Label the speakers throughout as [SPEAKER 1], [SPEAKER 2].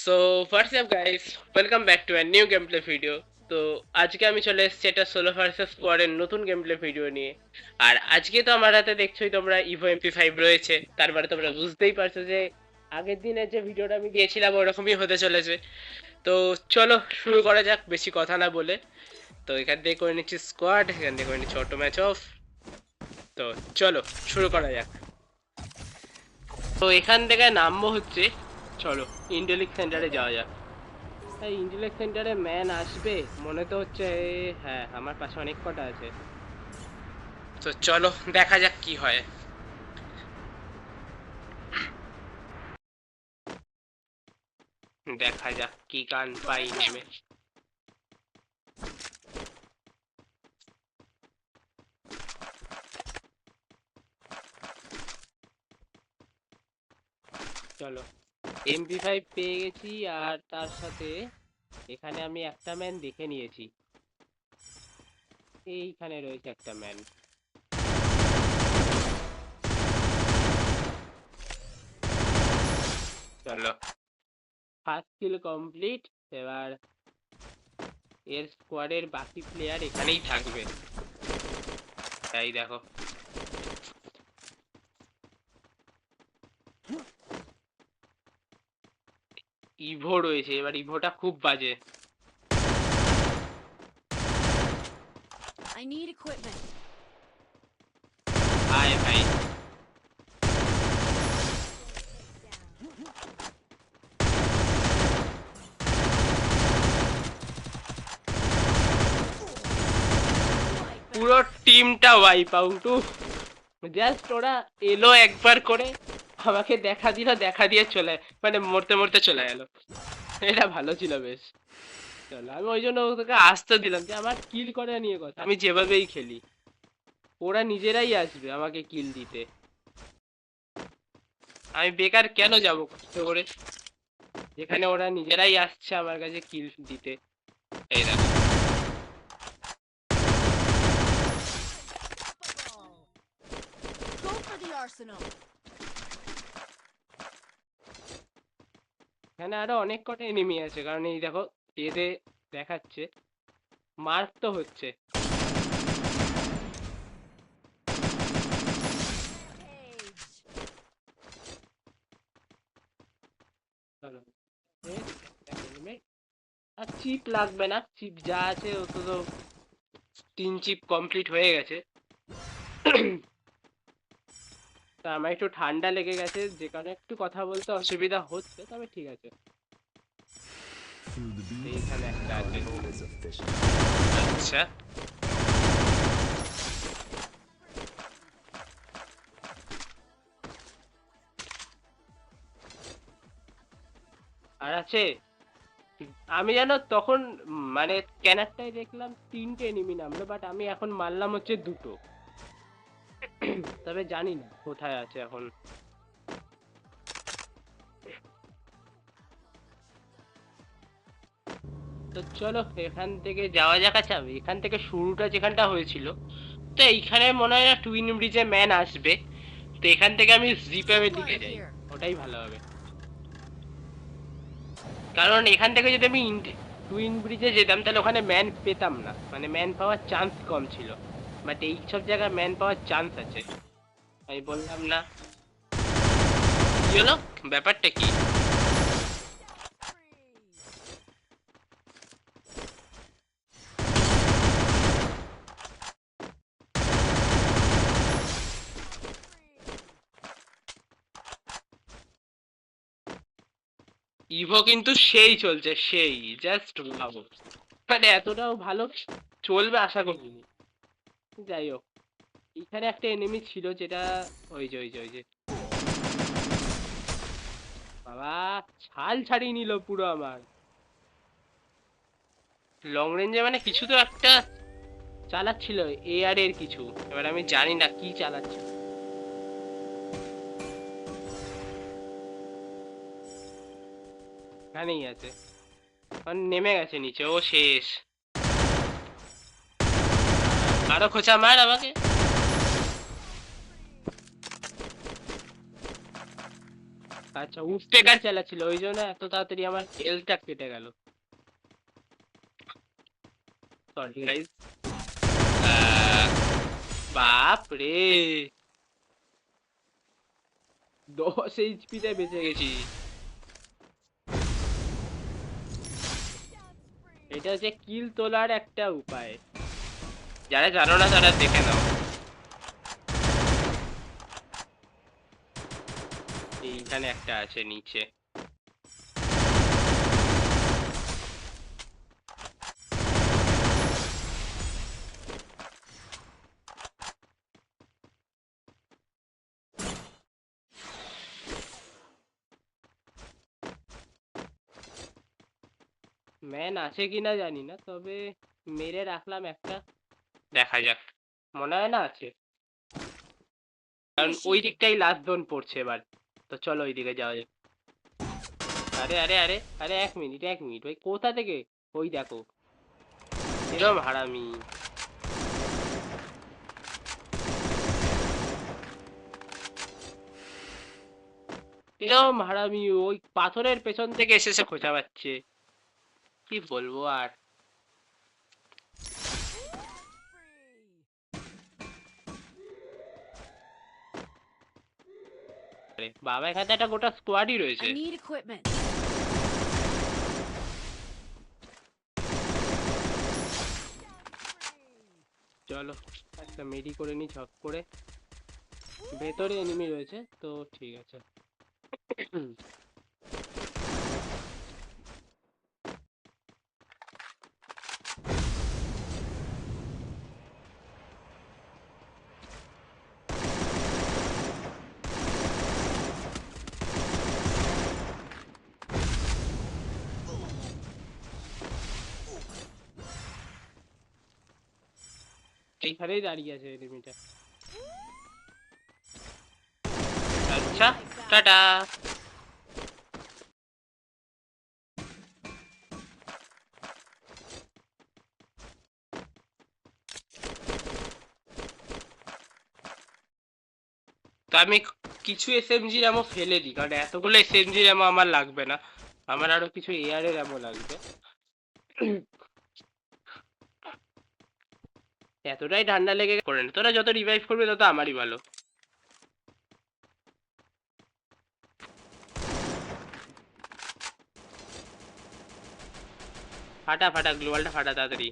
[SPEAKER 1] So what's up guys welcome back to new game play video তো আজকে আমি চলে এসেছি এটা সোলো ভার্সেস স্কোয়াডের নতুন গেম প্লে ভিডিও নিয়ে। আর আজকে তো আমার হাতে দেখছোই তোমরা ইভো এমপি ফাইভ রয়েছে। তারপরে তোমরা বুঝতেই পারছ যে আগের দিনের যে ভিডিওটা আমি দিয়েছিলাম, ওরকমই হতে চলেছে। তো চলো শুরু করা যাক, বেশি কথা না বলে। তো এখান থেকে করে নিচ্ছি স্কোয়াড এখান থেকে করে নিচ্ছি অটো ম্যাচ অফ তো চলো, শুরু করা যাক। তো এখান থেকে নামবো হচ্ছে চলো ইন্টেলিক সেন্টারে যাওয়া যাক। এই ইন্টেলিক সেন্টারে ম্যান আসবে, মনে তো হচ্ছে হ্যাঁ আমার পাশে অনেক কটা আছে। তো চলো, দেখা যাক কি হয়। দেখা যাক কি গান পাই নেমে। চলো। এমপি ফাইভ পেয়ে গেছি আর তার সাথে এখানে আমি একটা ম্যান দেখে নিয়েছি। এইখানে রয়েছে একটা ম্যান চলো। ফার্স্ট কিল কমপ্লিট এবার এর স্কোয়াডের বাকি প্লেয়ার এখানেই থাকবে। তাই দেখো। ইভো রয়েছে এবার ইভোটা খুব বাজে।
[SPEAKER 2] I need equipment.
[SPEAKER 1] আয় ভাই। পুরো টিমটা ওয়াইপ আউট জাস্ট ওরা এলো একবার করে। আমাকে দেখা দিল দেখা দিয়ে চলে মানে মরতে মরতে চলে গেল। এটা ভালো ছিল বেশ। চলো, আমি ওই জন্য ওদেরকে আসতে দিলাম যে আমার কিল করে নিয়ে কথা। আমি যেভাবেই খেলি, ওরা নিজেরাই আসবে আমাকে কিল দিতে। আমি বেকার কেন যাব কষ্ট করে? যেখানে ওরা নিজেরাই আসছে আমার কাছে কিল দিতে। এই দেখো।
[SPEAKER 2] Go for the arsenal.
[SPEAKER 1] এখানে আরও অনেক কটা এনিমি আছে, কারণ এই দেখো এতে দেখাচ্ছে মার্ক তো হচ্ছে। আর চিপ লাগবে না চিপ যা আছে ও তো তিন চিপ কমপ্লিট হয়ে গেছে তা আমার একটু ঠান্ডা লেগে গেছে, যে কারণে একটু কথা বলতে অসুবিধা হচ্ছে, তবে ঠিক আছে. আচ্ছা। আর আছে? আমি জানো তখন মানে স্ক্যানারটায় দেখলাম তিনটে এনিমি নামলো বাট আমি এখন মারলাম হচ্ছে দুটো। তবে জানি না কোথায় আছে এখন। তো চলো, এখান থেকে যাওয়া যাক। আচ্ছা এখান থেকে শুরুটা যেখানটা হয়েছিল, তো এইখানে মনে হয় টুইন ব্রিজে ম্যান আসবে। তো এখান থেকে আমি জিপের দিকে যাই, ওটাই ভালো হবে। কারণ এখান থেকে যদি আমি টুইন ব্রিজে যেতাম, তাহলে ওখানে ম্যান পেতাম না। মানে ম্যান পাওয়ার চান্স কম ছিল। বাট এই সব জায়গায় ম্যান পাওয়ার চান্স আছে। আমি বললাম না। হলো ব্যাপারটা কি? ইভো কিন্তু সেই চলছে, সেই জাস্ট ভাবো মানে এতটাও ভালো চলবে আশা করিনি। যাই হোক এখানে একটা এনিমি ছিল যেটা ওই যে ওই যে ওই যে। বাবা ছাল ছাড়িয়ে নিল পুরো আমার। লং রেঞ্জে মানে কিছু তো একটা চালাচ্ছিল এআর এর কিছু। এবার আমি জানি না কি চালাচ্ছে। এখানেই আছে। আর নেমে গেছে নিচে। ও শেষ। আরও খোঁচা মার আমাকে। আচ্ছা উসপেকার চালাচ্ছিল? ওই জন্য এত তাড়াতাড়ি আমার হেলথটা কেটে গেল। সরি গাইস বাপ রে। দশ এইচপিতে বেঁচে গেছি। এটা হচ্ছে কিল তোলার একটা উপায়। যারা জানো না তারা দেখে নাও। এইখানে একটা আছে নিচে। ম্যান আছে কিনা জানি না, তবে মেরে রাখলাম একটা। দেখা যাক। মনে হয় না আছে। কারণ ওই দিকটাই লাস্ট জোন পড়ছে এবার। তো চলো ওই দিকে যাওয়া যাক। আরে আরে আরে আরে এক মিনিট এক মিনিট ওই কোথা থেকে? ওই দেখো। এরম হারামি। এরম হারামি ওই পাথরের পেছন থেকে এসে এসে খোঁচা পাচ্ছে কি বলব আর? আরে বাবা এখানে একটা গোটা স্কোয়াডই রয়েছে. চলো একটা মেডি করে নি ছক করে। ভেতরে এনিমি রয়েছে তো ঠিক আছে। এইখানেই দাঁড়িয়ে আছে এনিমিটা আচ্ছা টাটা। তো আমি কিছু এসএমজি র্যামও ফেলে দিই, কারণ এতগুলো এসএমজি র্যামও আমার লাগবে না। আমার আরও কিছু এআর এর র্যামও লাগবে। এতটাই ঠান্ডা লেগে করে তোরা যত রিভাইভ করবে, তত আমারই ভালো। ফাটা ফাটা গ্লোবালটা ফাটা তাড়াতাড়ি।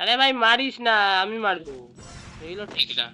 [SPEAKER 1] আরে ভাই, মারিস না, আমি মারবো। এইগুলো ঠিক না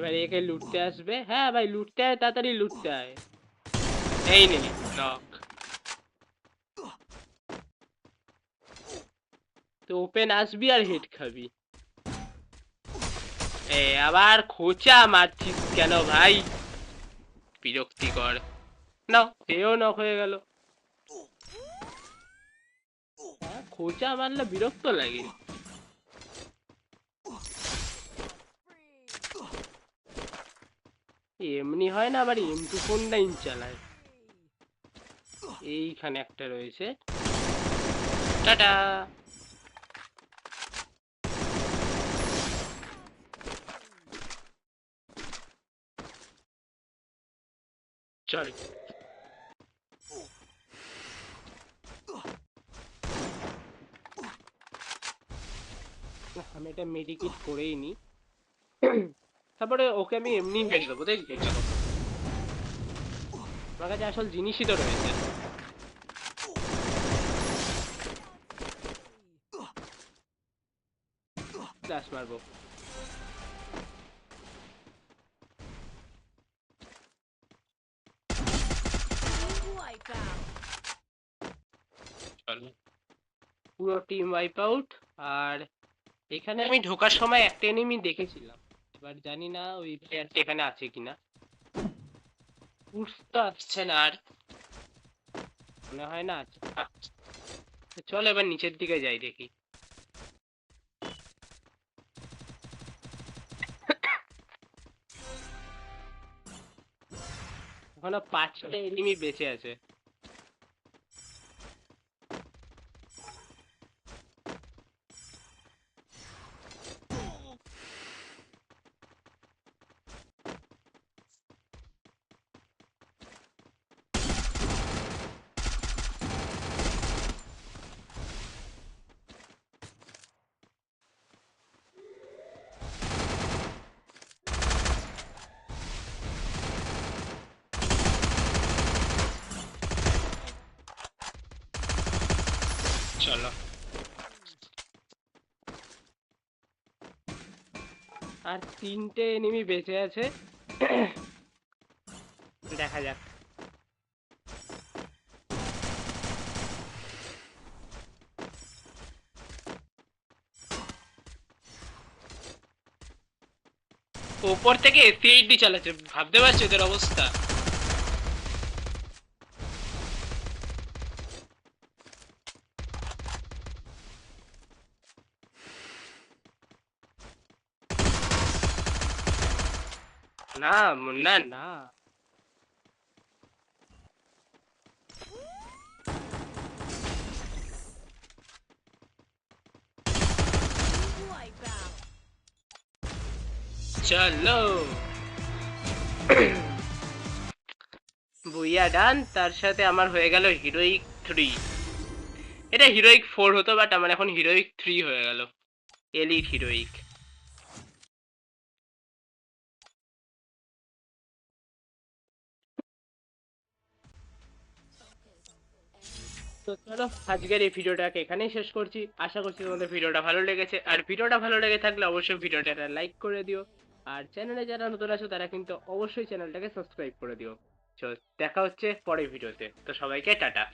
[SPEAKER 1] এবার একে লুটতে আসবে। হ্যাঁ ভাই, লুটতে আয়, তাড়াতাড়ি লুটতে আয়। এই নে নক তো ওপেন আসবি আর হিট খাবি। এ, আবার খোঁচা মারছিস কেন ভাই? বিরক্তিকর। নাও, সেও নক হয়ে গেল। খোঁচা মারলে বিরক্ত লাগে। এমনি হয় না আবার এম টু ফোর নাইন চালায়? এইখানে একটা রয়েছে। টাটা! আমি এটা মেডিকেট করেই নি। তারপরে ওকে আমি এমনি মেরে দেবো দেখবি আমার কাছে আসল জিনিসই তো রয়েছে। মারবো। পুরো টিম ওয়াইপ আউট আর এখানে আমি ঢোকার সময় একটা এনিমি দেখেছিলাম। এবার জানি না ওই প্লেয়ারটা এখানে আছে কিনা। উঠতে আসছে না আর। মনে হয় না। চলো এবার নিচের দিকে যাই দেখি। এখনও পাঁচটা এনিমি বেঁচে আছে। চলো। আর তিনটে এনিমি বেঁচে আছে। দেখা যাক। ওপর থেকে সিআইডি চালাচ্ছে, ভাবতে পারছ এদের অবস্থা? না, মুন্না, না. চলো। বুইয়া ডান, তার সাথে আমার হয়ে গেল হিরোইক থ্রি। এটা হিরোইক ফোর হতো, বাট আমার এখন হিরোইক থ্রি হয়ে গেল। Elite heroic. তো চলো, আজকের এই ভিডিওটাকে এখানেই শেষ করছি। আশা করছি তোমাদের ভিডিওটা ভালো লেগেছে। আর ভিডিওটা ভালো লেগে থাকলে অবশ্যই ভিডিওটা লাইক করে দিও। আর চ্যানেলে যারা নতুন আছো, তারা কিন্তু অবশ্যই চ্যানেলটাকে সাবস্ক্রাইব করে দিও। চল, দেখা হচ্ছে পরের ভিডিওতে। তো সবাইকে টাটা।